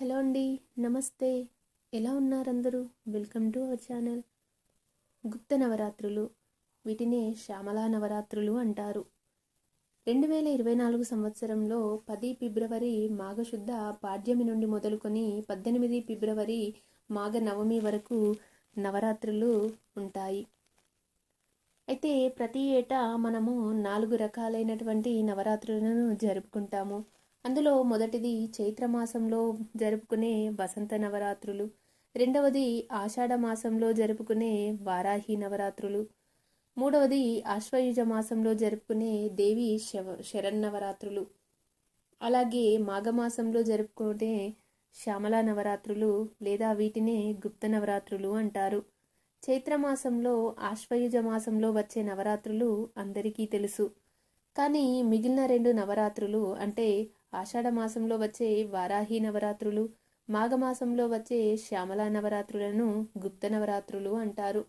Hello అండి నమస్తే. ఎలా ఉన్నారందరూ? Welcome to our channel. గుప్త నవరాత్రులు వీటినే శ్యామలా నవరాత్రులు అంటారు. రెండు వేల ఇరవై నాలుగు సంవత్సరంలో పది ఫిబ్రవరి మాఘశుద్ధ పాడ్యమి నుండి మొదలుకొని పద్దెనిమిది ఫిబ్రవరి మాఘ నవమి వరకు నవరాత్రులు ఉంటాయి. అయితే ప్రతి ఏటా మనము నాలుగు రకాలైనటువంటి నవరాత్రులను జరుపుకుంటాము. అందులో మొదటిది చైత్రమాసంలో జరుపుకునే వసంత నవరాత్రులు. రెండవది ఆషాఢ మాసంలో జరుపుకునే వారాహి నవరాత్రులు. మూడవది ఆశ్వయుజ మాసంలో జరుపుకునే దేవి శవ శరన్నవరాత్రులు అలాగే మాఘమాసంలో జరుపుకునే శ్యామలా నవరాత్రులు లేదా వీటినే గుప్త నవరాత్రులు అంటారు. చైత్రమాసంలో ఆశ్వయుజ మాసంలో వచ్చే నవరాత్రులు అందరికీ తెలుసు. కానీ మిగిలిన రెండు నవరాత్రులు అంటే ఆషాఢ మాసంలో వచ్చే వారాహి నవరాత్రులు మాఘమాసంలో వచ్చే శ్యామల నవరాత్రులను గుప్త నవరాత్రులు అంటారు.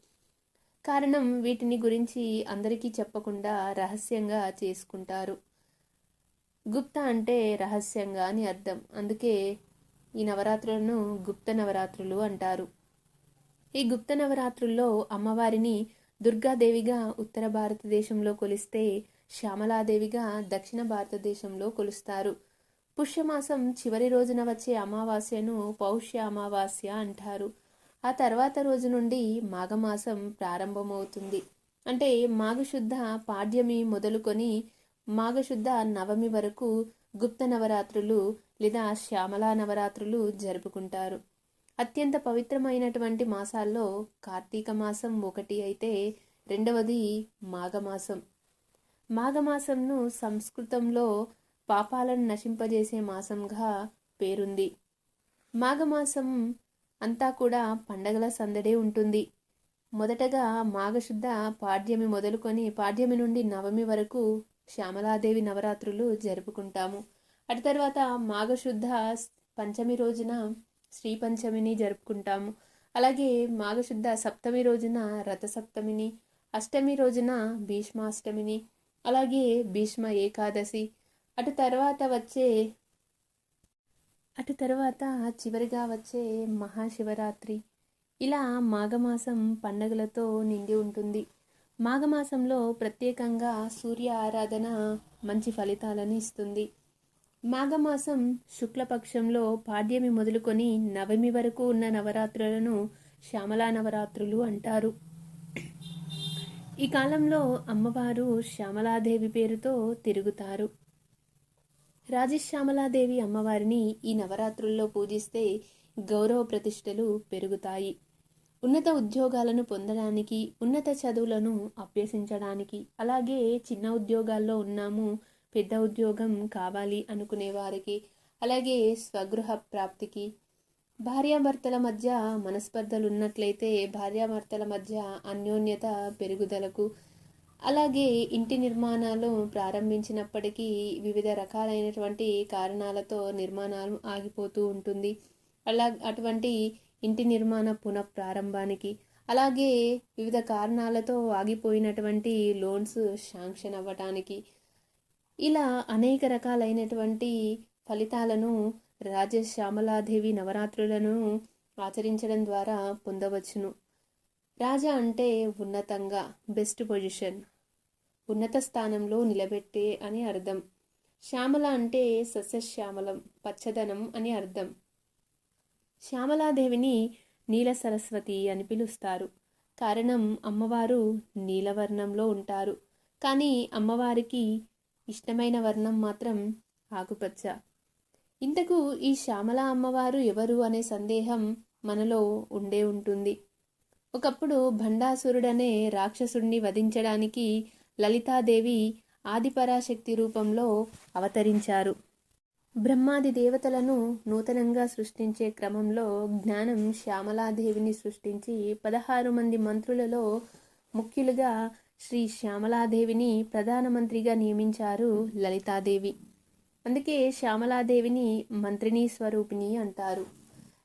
కారణం వీటిని గురించి అందరికీ చెప్పకుండా రహస్యంగా చేసుకుంటారు. గుప్త అంటే రహస్యంగా అని అర్థం. అందుకే ఈ నవరాత్రులను గుప్త నవరాత్రులు అంటారు. ఈ గుప్త నవరాత్రుల్లో అమ్మవారిని దుర్గాదేవిగా ఉత్తర భారతదేశంలో కొలిస్తే శ్యామలాదేవిగా దక్షిణ భారతదేశంలో కొలుస్తారు. పుష్యమాసం చివరి రోజున వచ్చే అమావాస్యను పౌష్య అమావాస్య అంటారు. ఆ తర్వాత రోజు నుండి మాఘమాసం ప్రారంభమవుతుంది. అంటే మాఘశుద్ధ పాడ్యమి మొదలుకొని మాఘశుద్ధ నవమి వరకు గుప్త నవరాత్రులు లేదా శ్యామలా నవరాత్రులు జరుపుకుంటారు. అత్యంత పవిత్రమైనటువంటి మాసాల్లో కార్తీక మాసం ఒకటి అయితే రెండవది మాఘమాసం. మాఘమాసంను సంస్కృతంలో పాపాలను నశింపజేసే మాసంగా పేరుంది. మాఘమాసం అంతా కూడా పండగల సందడే ఉంటుంది. మొదటగా మాఘశుద్ధ పాడ్యమి మొదలుకొని పాడ్యమి నుండి నవమి వరకు శ్యామలాదేవి నవరాత్రులు జరుపుకుంటాము. అటు తర్వాత మాఘశుద్ధ పంచమి రోజున శ్రీ పంచమిని జరుపుకుంటాము. అలాగే మాఘశుద్ధ సప్తమి రోజున రథసప్తమిని అష్టమి రోజున భీష్మాష్టమిని అలాగే భీష్మ ఏకాదశి అటు తర్వాత వచ్చే అటు తర్వాత చివరిగా వచ్చే మహాశివరాత్రి. ఇలా మాఘమాసం పండగలతో నిండి ఉంటుంది. మాఘమాసంలో ప్రత్యేకంగా సూర్య ఆరాధన మంచి ఫలితాలను ఇస్తుంది. మాఘమాసం శుక్లపక్షంలో పాడ్యమి మొదలుకొని నవమి వరకు ఉన్న నవరాత్రులను శ్యామలా నవరాత్రులు అంటారు. ఈ కాలంలో అమ్మవారు శ్యామలాదేవి పేరుతో తిరుగుతారు. రాజశ్యామలాదేవి అమ్మవారిని ఈ నవరాత్రుల్లో పూజిస్తే గౌరవ ప్రతిష్టలు పెరుగుతాయి. ఉన్నత ఉద్యోగాలను పొందడానికి ఉన్నత చదువులను అభ్యసించడానికి అలాగే చిన్న ఉద్యోగాల్లో ఉన్నాము పెద్ద ఉద్యోగం కావాలి అనుకునే వారికి అలాగే స్వగృహ ప్రాప్తికి. భార్యాభర్తల మధ్య మనస్పర్ధలు ఉన్నట్లయితే భార్యాభర్తల మధ్య అన్యోన్యత పెరుగుదలకు అలాగే ఇంటి నిర్మాణాలు ప్రారంభించినప్పటికీ వివిధ రకాలైనటువంటి కారణాలతో నిర్మాణాలు ఆగిపోతూ ఉంటుంది. అలా అటువంటి ఇంటి నిర్మాణ పునఃప్రారంభానికి అలాగే వివిధ కారణాలతో ఆగిపోయినటువంటి లోన్స్ శాంక్షన్ అవ్వటానికి ఇలా అనేక రకాలైనటువంటి ఫలితాలను రాజశ్యామలాదేవి నవరాత్రులను ఆచరించడం ద్వారా పొందవచ్చును. రాజా అంటే ఉన్నతంగా బెస్ట్ పొజిషన్ ఉన్నత స్థానంలో నిలబెట్టే అని అర్థం. శ్యామల అంటే సస్యశ్యామలం పచ్చదనం అని అర్థం. శ్యామలాదేవిని నీల సరస్వతి అని పిలుస్తారు. కారణం అమ్మవారు నీలవర్ణంలో ఉంటారు. కానీ అమ్మవారికి ఇష్టమైన వర్ణం మాత్రం ఆకుపచ్చ. ఇంతకు ఈ శ్యామల అమ్మవారు ఎవరు అనే సందేహం మనలో ఉండే ఉంటుంది. ఒకప్పుడు భండాసురుడనే రాక్షసుడిని వధించడానికి లలితాదేవి ఆదిపరాశక్తి రూపంలో అవతరించారు. బ్రహ్మాది దేవతలను నూతనంగా సృష్టించే క్రమంలో జ్ఞానం శ్యామలాదేవిని సృష్టించి పదహారు మంది మంత్రులలో ముఖ్యులుగా శ్రీ శ్యామలాదేవిని ప్రధానమంత్రిగా నియమించారు లలితాదేవి. అందుకే శ్యామలాదేవిని మంత్రిని స్వరూపిణి అంటారు.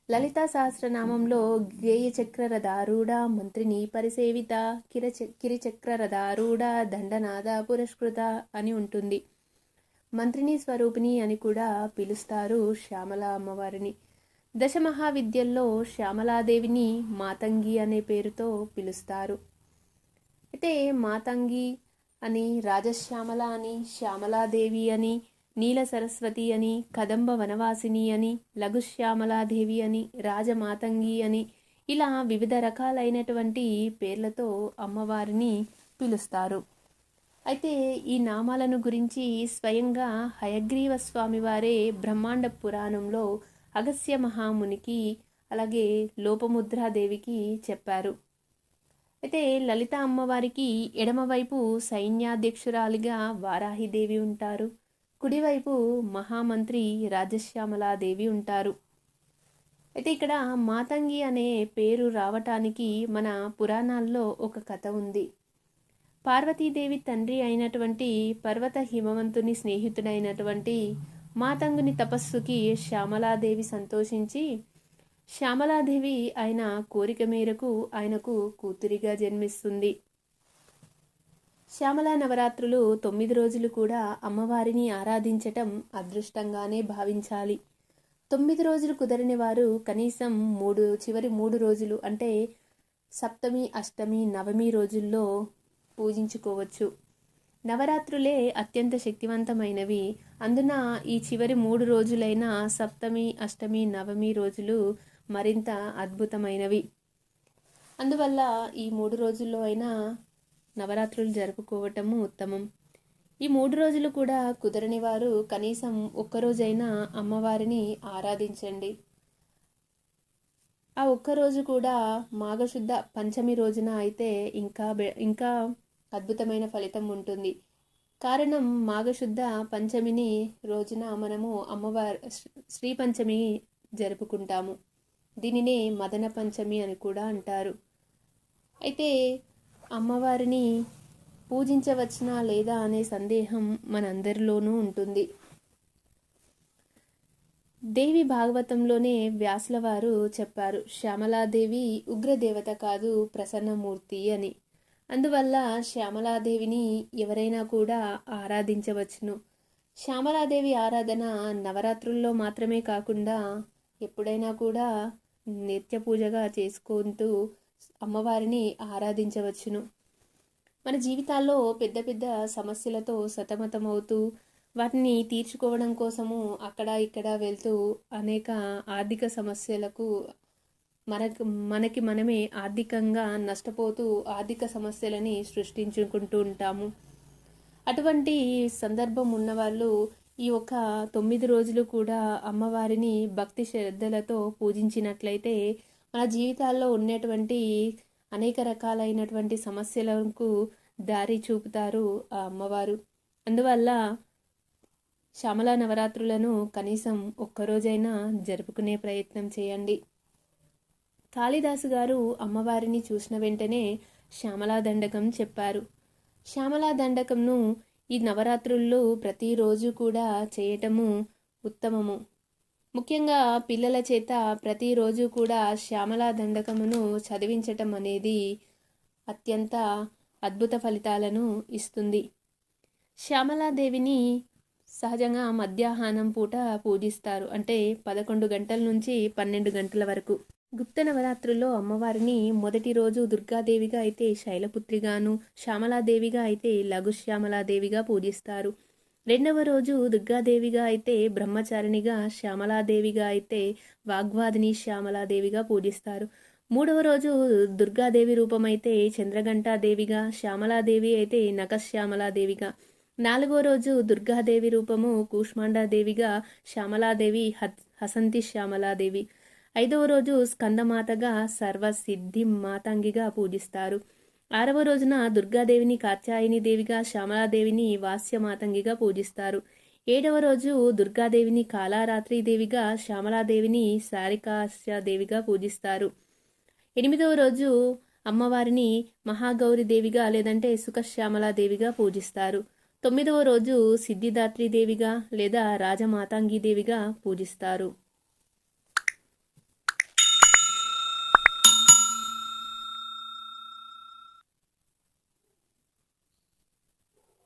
లలితా సహస్రనామంలో గేయ చక్రరథారూఢ మంత్రిని పరిసేవిత కిర కిరిచక్రరథారూఢ దండనాద పురస్కృత అని ఉంటుంది. మంత్రిని స్వరూపిణి అని కూడా పిలుస్తారు శ్యామల అమ్మవారిని. దశమహావిద్యల్లో శ్యామలాదేవిని మాతంగి అనే పేరుతో పిలుస్తారు. అయితే మాతంగి అని రాజశ్యామల అని శ్యామలాదేవి అని నీల సరస్వతి అని కదంబ వనవాసిని అని లఘుశ్యామలాదేవి అని రాజమాతంగి అని ఇలా వివిధ రకాలైనటువంటి పేర్లతో అమ్మవారిని పిలుస్తారు. అయితే ఈ నామాలను గురించి స్వయంగా హయగ్రీవ స్వామివారే బ్రహ్మాండ పురాణంలో అగస్య మహామునికి అలాగే లోపముద్రాదేవికి చెప్పారు. అయితే లలిత అమ్మవారికి ఎడమవైపు సైన్యాధ్యక్షురాలిగా వారాహిదేవి ఉంటారు. కుడివైపు మహామంత్రి రాజశ్యామలాదేవి ఉంటారు. అయితే ఇక్కడ మాతంగి అనే పేరు రావటానికి మన పురాణాల్లో ఒక కథ ఉంది. పార్వతీదేవి తండ్రి అయినటువంటి పర్వత హిమవంతుని స్నేహితుడైనటువంటి మాతంగుని తపస్సుకి శ్యామలాదేవి సంతోషించి శ్యామలాదేవి ఆయన కోరిక మేరకు ఆయనకు కూతురిగా జన్మిస్తుంది. శ్యామల నవరాత్రులు తొమ్మిది రోజులు కూడా అమ్మవారిని ఆరాధించటం అదృష్టంగానే భావించాలి. తొమ్మిది రోజులు కుదరని వారు కనీసం మూడు చివరి మూడు రోజులు అంటే సప్తమి అష్టమి నవమి రోజుల్లో పూజించుకోవచ్చు. నవరాత్రులే అత్యంత శక్తివంతమైనవి. అందున ఈ చివరి మూడు రోజులైన సప్తమి అష్టమి నవమి రోజులు మరింత అద్భుతమైనవి. అందువల్ల ఈ మూడు రోజుల్లో అయినా నవరాత్రులు జరుపుకోవటము ఉత్తమం. ఈ మూడు రోజులు కూడా కుదరని వారు కనీసం ఒక్కరోజైనా అమ్మవారిని ఆరాధించండి. ఆ ఒక్కరోజు కూడా మాఘశుద్ధ పంచమి రోజున అయితే ఇంకా ఇంకా అద్భుతమైన ఫలితం ఉంటుంది. కారణం మాఘశుద్ధ పంచమిని రోజున మనము అమ్మవారి శ్రీ పంచమి జరుపుకుంటాము. దీనినే మదన పంచమి అని కూడా అంటారు. అయితే అమ్మవారిని పూజించవచ్చునా లేదా అనే సందేహం మనందరిలోనూ ఉంటుంది. దేవి భాగవతంలోనే వ్యాసుల వారు చెప్పారు శ్యామలాదేవి ఉగ్రదేవత కాదు ప్రసన్నమూర్తి అని. అందువల్ల శ్యామలాదేవిని ఎవరైనా కూడా ఆరాధించవచ్చును. శ్యామలాదేవి ఆరాధన నవరాత్రుల్లో మాత్రమే కాకుండా ఎప్పుడైనా కూడా నిత్య పూజగా చేసుకుంటూ అమ్మవారిని ఆరాధించవచ్చును. మన జీవితాల్లో పెద్ద పెద్ద సమస్యలతో సతమతమవుతూ వాటిని తీర్చుకోవడం కోసము అక్కడ ఇక్కడ వెళ్తూ అనేక ఆర్థిక సమస్యలకు మనకు మనకి మనమే ఆర్థికంగా నష్టపోతూ ఆర్థిక సమస్యలని సృష్టించుకుంటూ ఉంటాము. అటువంటి సందర్భం ఉన్నవాళ్ళు ఈ ఒక తొమ్మిది రోజులు కూడా అమ్మవారిని భక్తి శ్రద్ధలతో పూజించినట్లయితే మన జీవితాల్లో ఉండేటువంటి అనేక రకాలైనటువంటి సమస్యలకు దారి చూపుతారు ఆ అమ్మవారు. అందువల్ల శ్యామల నవరాత్రులను కనీసం ఒక్కరోజైనా జరుపుకునే ప్రయత్నం చేయండి. కాళిదాసు గారు అమ్మవారిని చూసిన వెంటనే శ్యామలా దండకం చెప్పారు. శ్యామలా దండకంను ఈ నవరాత్రుల్లో ప్రతిరోజు కూడా చేయటము ఉత్తమము. ముఖ్యంగా పిల్లల చేత ప్రతిరోజు కూడా శ్యామలా దండకమును చదివించటం అనేది అత్యంత అద్భుత ఫలితాలను ఇస్తుంది. శ్యామలాదేవిని సహజంగా మధ్యాహ్నం పూట పూజిస్తారు. అంటే పదకొండు గంటల నుంచి పన్నెండు గంటల వరకు. గుప్త నవరాత్రుల్లో అమ్మవారిని మొదటి రోజు దుర్గాదేవిగా అయితే శైలపుత్రిగాను శ్యామలాదేవిగా అయితే లఘు శ్యామలాదేవిగా పూజిస్తారు. రెండవ రోజు దుర్గాదేవిగా అయితే బ్రహ్మచారిణిగా శ్యామలాదేవిగా అయితే వాగ్వాదిని శ్యామలాదేవిగా పూజిస్తారు. మూడవ రోజు దుర్గాదేవి రూపమైతే చంద్రఘంటాదేవిగా శ్యామలాదేవి అయితే నఖశ్యామలాదేవిగా నాలుగో రోజు దుర్గాదేవి రూపము కూష్మాండాదేవిగా శ్యామలాదేవి హసంతి శ్యామలాదేవి. ఐదవ రోజు స్కందమాతగా సర్వసిద్ధి మాతంగిగా పూజిస్తారు. ఆరవ రోజున దుర్గాదేవిని కాత్యాయని దేవిగా శ్యామలాదేవిని వాస్యమాతంగిగా పూజిస్తారు. ఏడవ రోజు దుర్గాదేవిని కాళారాత్రి దేవిగా శ్యామలాదేవిని దేవిగా పూజిస్తారు. ఎనిమిదవ రోజు అమ్మవారిని మహాగౌరి దేవిగా లేదంటే సుఖశ్యామలాదేవిగా పూజిస్తారు. తొమ్మిదవ రోజు సిద్ధిదాత్రి దేవిగా లేదా రాజమాతాంగి దేవిగా పూజిస్తారు.